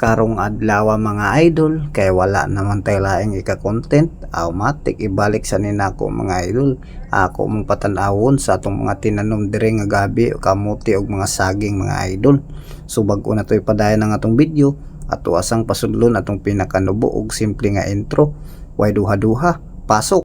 karong adlaw mga idol kay wala naman tayo laing ika-content automatic ibalik sa ninako mga idol. Ako mong patanawon sa atong mga tinanom dire nga gabi kamuti og mga saging mga idol. So bag-o na to ipadayon ng atong video at asang pasudlon atong pinakanubo og simple nga intro. Way duha-duha pasok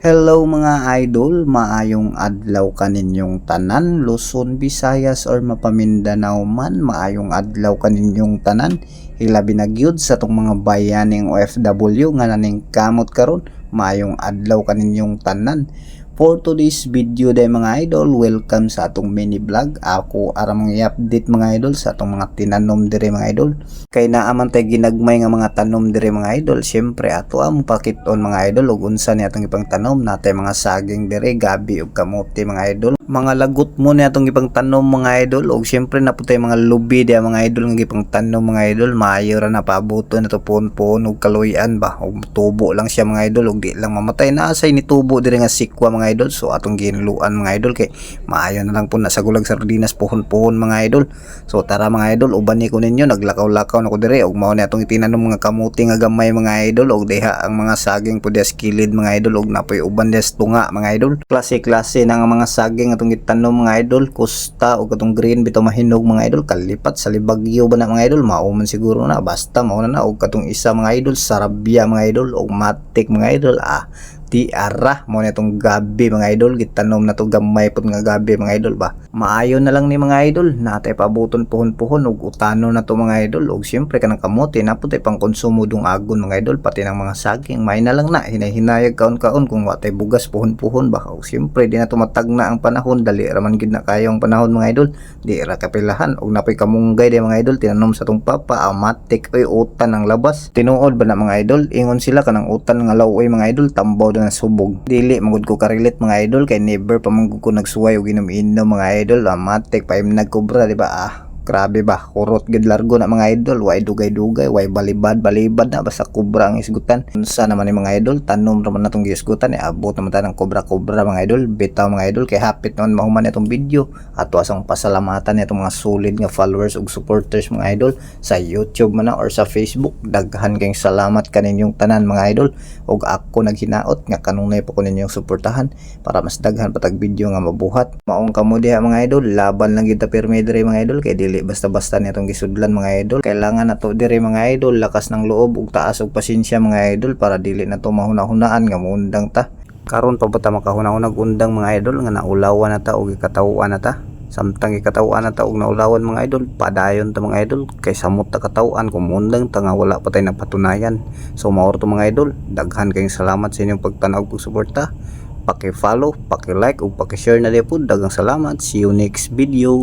Hello mga idol, maayong adlaw kaninyong tanan, Luzon, Visayas or Mapamindanao man, maayong adlaw kaninyong tanan. Hilabi na gyud sa tong mga bayaning OFW nga naning kamot karon, maayong adlaw kaninyong tanan. For today's video day mga idol, welcome sa atong mini vlog. Ako ara mong i-update mga idol sa atong mga tinanom dire mga idol. Kay naaman tay ginagmay nga mga tanom dire mga idol. Syempre ato ang pakiton mga idol ug unsa ni atong ipang tanom natay mga saging dire, gabi ug kamote mga idol. Mga lagot mo ni atong ipang tanom mga idol. Ug syempre na putay mga lubi dia mga idol nga ipang tanom mga idol. Maayo ra na paabuto na to pon-pon ug kaluyan ba? Ug tubo lang siya mga idol. Ug di lang mamatay. Na asay ni tubo dire nga sikwa mga idol. So atong ginluan mga idol kay maayo na lang po na sa gulag sardinas pohon-pohon mga idol. So tara mga idol uban ni ko ninyo naglakaw-lakaw na ko dire. Ug mao ni atong itinanom mga kamuti nga gamay mga idol. Ug deha ang mga saging pud kilid mga idol. Ug napoy uban des tunga mga idol. Klase-klase na nga mga saging atong itanom mga idol kusta ug atong green bitaw mahinog mga idol kalipat sa libagyo ba na mga idol? Mao man siguro na basta mao na ug katong isa mga idol sarabya mga idol ug matik mga idol ah di ara mo na itong gabi mga idol. Gitanom na to gamay pud nga gabi mga idol ba? Maayo na lang ni mga idol. Natay pabuton puhon-puhon ug utano na to mga idol. Ug syempre kanang kamote na pud pang konsumo dung agon mga idol pati ng mga saging. May na lang na hinahinayag kaon-kaon kung watay bugas puhon-puhon ba? Ug syempre di na tumatag na ang panahon. Dali ra man gid na kayo ang panahon mga idol. Di ra kapilahan. Ug napoy kamunggay di mga idol. Tinanom sa tong papa amatik oy utan ng labas. Tinuod ba na mga idol? Ingon sila kanang utan nga lawoy mga idol. Tambaw na subog. Dili magud ko karilit mga idol kay never pa man ko nagsuway og inom-inom mga idol. Amatik pa im nagkobra di ba? Ah grabe ba? Kurot gid largo na mga idol. Way dugay-dugay? Way balibad? Balibad na basta kubra ang isgutan? Unsa naman ni mga idol? Tanom ra man natong gisgutan eh abot naman ta ng kobra-kobra mga idol. Bitaw mga idol. Kay hapit naman mahuman itong video. Ato asang pasalamatan nitong mga solid nga followers ug supporters mga idol. Sa YouTube man na or sa Facebook daghan kayong salamat kaninyong tanan mga idol. Ug ako naghinaot nga kanunay pa ko ninyong suportahan para mas daghan patag video nga mabuhat. Maong kamo diha mga idol. Laban lang kita pirmi diri mga idol. Kay dili basta-basta nitong gisudlan mga idol. Kailangan nato diri mga idol. Lakas ng loob ug taas og pasensya mga idol para dili na to mahuna-hunaan nga muundang ta. Karon pa ba ta makahuna-hunag undang mga idol nga naulawan na ta og ikatawuan na ta? Samtang ikatawaan na ta og naulawan mga idol padayon ta mga idol. Kay samot ta katawaan kung mundang ta nga wala pa tay napatunayan. So maor to mga idol. Daghan kayong salamat sa inyong pagtanaw ug suporta. Paki-follow, paki-like ug paki-share na din po. Dagang salamat. See you next video.